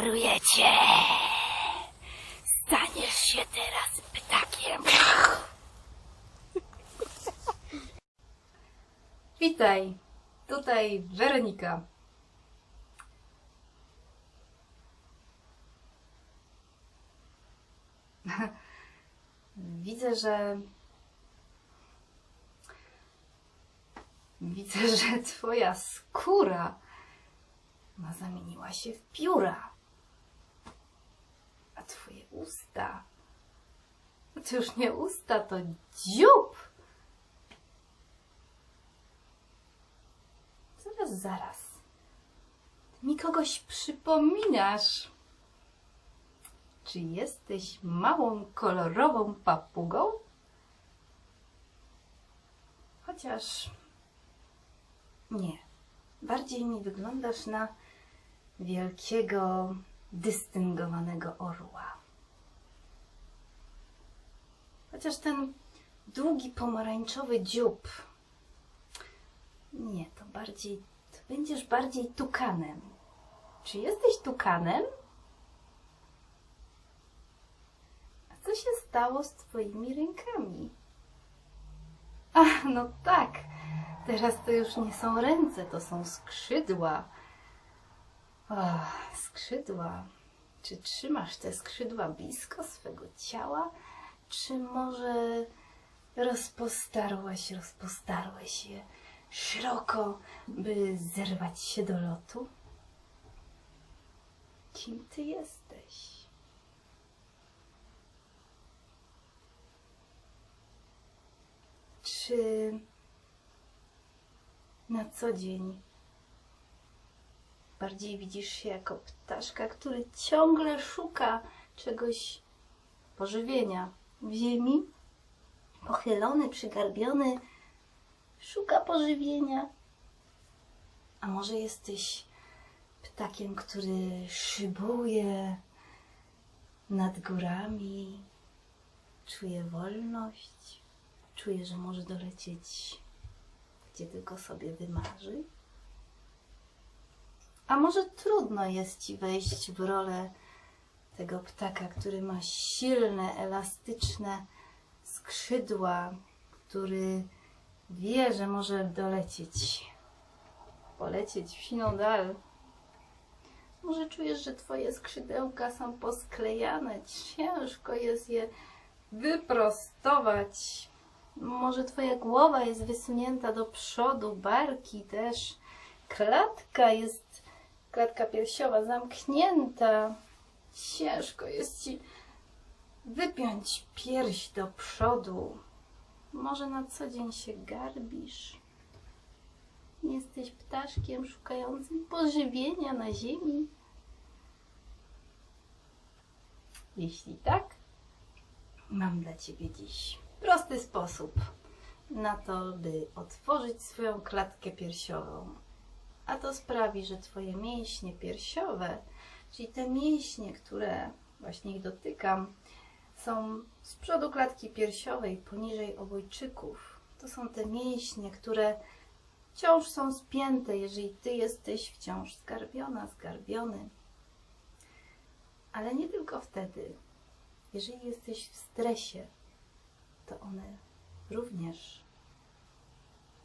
Cię. Staniesz się teraz ptakiem. Witaj, tutaj Weronika. Widzę, że. Widzę, że twoja skóra zamieniła się w pióra. A twoje usta. To już nie usta, to dziób. Zaraz, zaraz. Ty mi kogoś przypominasz. Czy jesteś małą, kolorową papugą? Chociaż nie. Bardziej mi wyglądasz na wielkiego, dystyngowanego orła. Chociaż ten długi, pomarańczowy dziób nie, to bardziej. To będziesz bardziej tukanem. Czy jesteś tukanem? A co się stało z Twoimi rękami? Ach, no tak. Teraz to już nie są ręce, to są skrzydła. Ach, skrzydła. Czy trzymasz te skrzydła blisko swego ciała? Czy może rozpostarłaś, rozpostarłeś je szeroko, by zerwać się do lotu? Kim ty jesteś? Czy na co dzień bardziej widzisz się jako ptaszka, który ciągle szuka czegoś pożywienia w ziemi? Pochylony, przygarbiony, szuka pożywienia. A może jesteś ptakiem, który szybuje nad górami, czuje wolność, czuje, że może dolecieć gdzie tylko sobie wymarzy? A może trudno jest ci wejść w rolę tego ptaka, który ma silne, elastyczne skrzydła, który wie, że może dolecieć, polecieć w siną dal. Może czujesz, że twoje skrzydełka są posklejane, ciężko jest je wyprostować. Może twoja głowa jest wysunięta do przodu, barki też. Klatka jest, klatka piersiowa zamknięta. Ciężko jest ci wypiąć pierś do przodu. Może na co dzień się garbisz? Jesteś ptaszkiem szukającym pożywienia na ziemi? Jeśli tak, mam dla ciebie dziś prosty sposób na to, by otworzyć swoją klatkę piersiową. A to sprawi, że twoje mięśnie piersiowe, czyli te mięśnie, które właśnie ich dotykam, są z przodu klatki piersiowej, poniżej obojczyków. To są te mięśnie, które wciąż są spięte, jeżeli ty jesteś wciąż zgarbiona, zgarbiony. Ale nie tylko wtedy. Jeżeli jesteś w stresie, to one również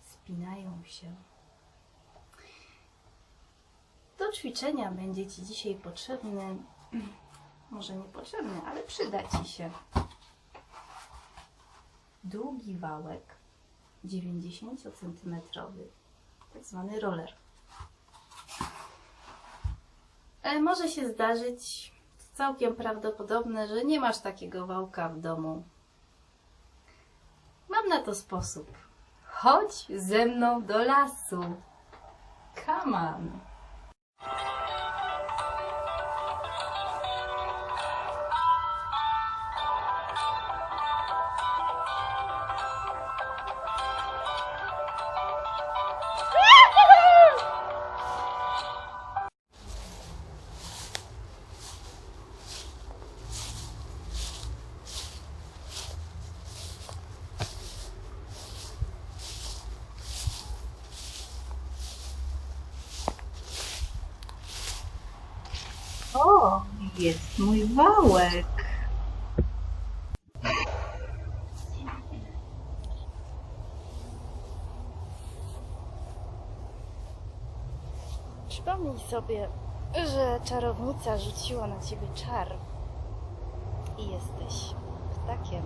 spinają się. Do ćwiczenia będzie Ci dzisiaj potrzebny, może nie potrzebny, ale przyda Ci się długi wałek 90 cm, tak zwany roller. Ale może się zdarzyć, całkiem prawdopodobne, że nie masz takiego wałka w domu. Mam na to sposób. Chodź ze mną do lasu. Come on. you jest mój wałek. Przypomnij sobie, że czarownica rzuciła na ciebie czar i jesteś ptakiem.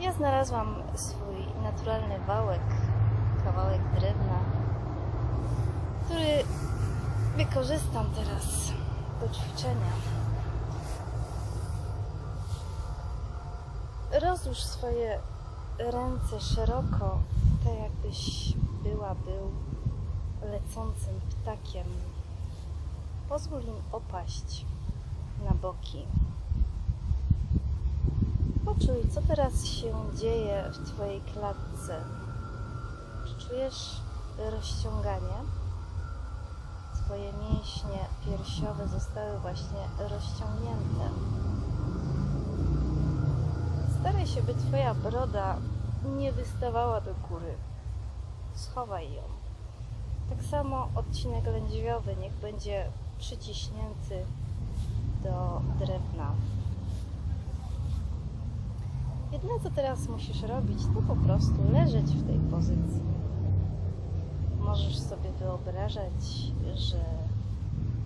Ja znalazłam swój naturalny wałek, kawałek drewna, który wykorzystam teraz do ćwiczenia. Rozłóż swoje ręce szeroko, tak jakbyś była, był lecącym ptakiem. Pozwól im opaść na boki. Poczuj, co teraz się dzieje w Twojej klatce. Czy czujesz rozciąganie? Twoje mięśnie piersiowe zostały właśnie rozciągnięte. Staraj się, by Twoja broda nie wystawała do góry. Schowaj ją. Tak samo odcinek lędźwiowy niech będzie przyciśnięty do drewna. Jedyne co teraz musisz robić, to po prostu leżeć w tej pozycji. Możesz sobie wyobrażać, że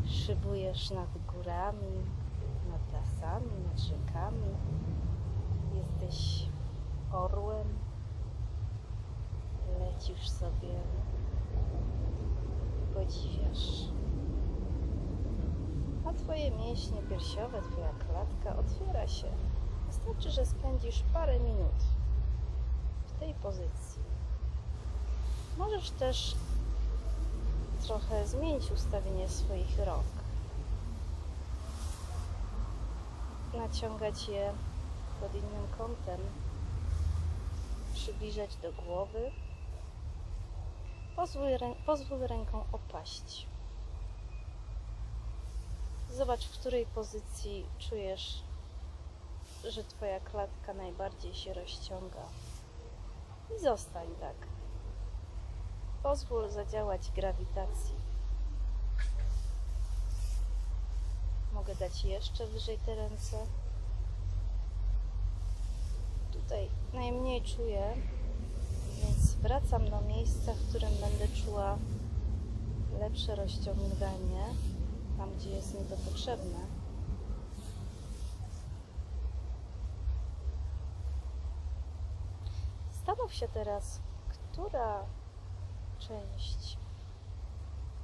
szybujesz nad górami, nad lasami, nad rzekami. Jesteś orłem, lecisz sobie podziwiasz. A twoje mięśnie piersiowe, twoja klatka otwiera się. Wystarczy, że spędzisz parę minut w tej pozycji. Możesz też trochę zmienić ustawienie swoich rąk. Naciągać je pod innym kątem, przybliżać do głowy Pozwól, pozwól ręką opaść. Zobacz, w której pozycji czujesz, że Twoja klatka najbardziej się rozciąga. I zostań tak. Pozwól zadziałać grawitacji. Mogę dać jeszcze wyżej te ręce. Tutaj najmniej czuję, więc wracam do miejsca, w którym będę czuła lepsze rozciąganie, tam gdzie jest mi to potrzebne. Zastanów się teraz, która część,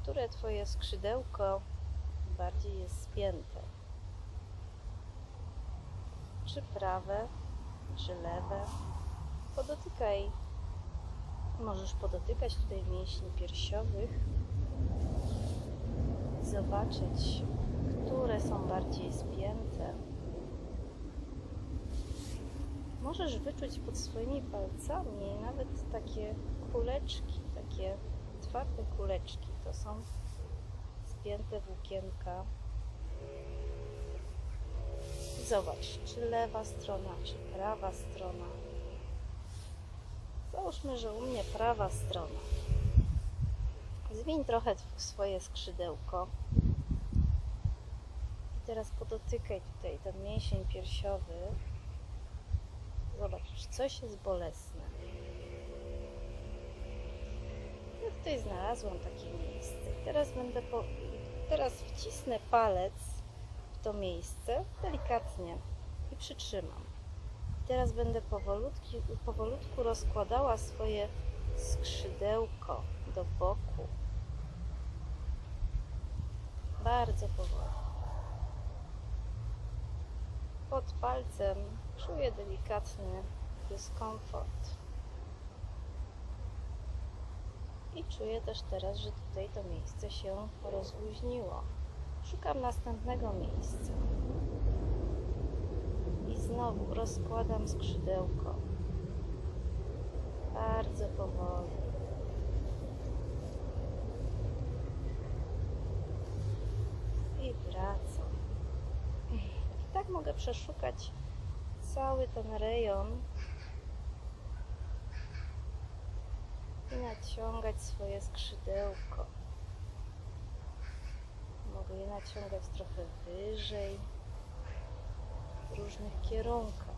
które Twoje skrzydełko bardziej jest spięte. Czy prawe, czy lewe. Podotykaj Możesz podotykać tutaj mięśni piersiowych i zobaczyć, które są bardziej spięte. Możesz wyczuć pod swoimi palcami nawet takie kuleczki, takie twarde kuleczki. To są spięte włókienka. Zobacz, czy lewa strona, czy prawa strona. Załóżmy, że u mnie prawa strona. Zwiń trochę swoje skrzydełko. I teraz podotykaj tutaj ten mięsień piersiowy. Zobacz, czy coś jest bolesne. Ja tutaj znalazłam takie miejsce. Teraz będę po... Teraz wcisnę palec w to miejsce delikatnie i przytrzymam. Teraz będę powolutki, powolutku rozkładała swoje skrzydełko do boku. Bardzo powoli. Pod palcem czuję delikatny dyskomfort. I czuję też teraz, że tutaj to miejsce się rozluźniło. Szukam następnego miejsca. I znowu rozkładam skrzydełko. Bardzo powoli. I wracam. I tak mogę przeszukać cały ten rejon i naciągać swoje skrzydełko. Mogę je naciągać trochę wyżej, w różnych kierunkach.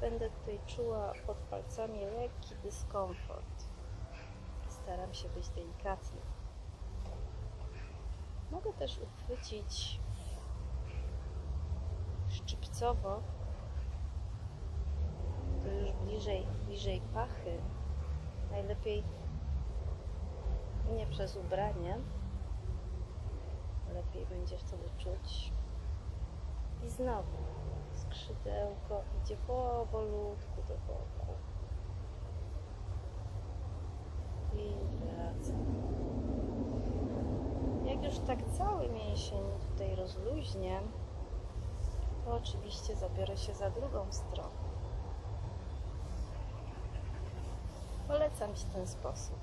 Będę tutaj czuła pod palcami lekki dyskomfort. Staram się być delikatna. Mogę też uchwycić szczypcowo, to już bliżej, bliżej pachy. Najlepiej nie przez ubranie. Lepiej będzie wtedy czuć. I znowu skrzydełko idzie powolutku do boku. I wraca. Jak już tak cały mięsień tutaj rozluźnie, to oczywiście zabiorę się za drugą stronę. Polecam Ci ten sposób.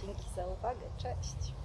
Dzięki za uwagę. Cześć.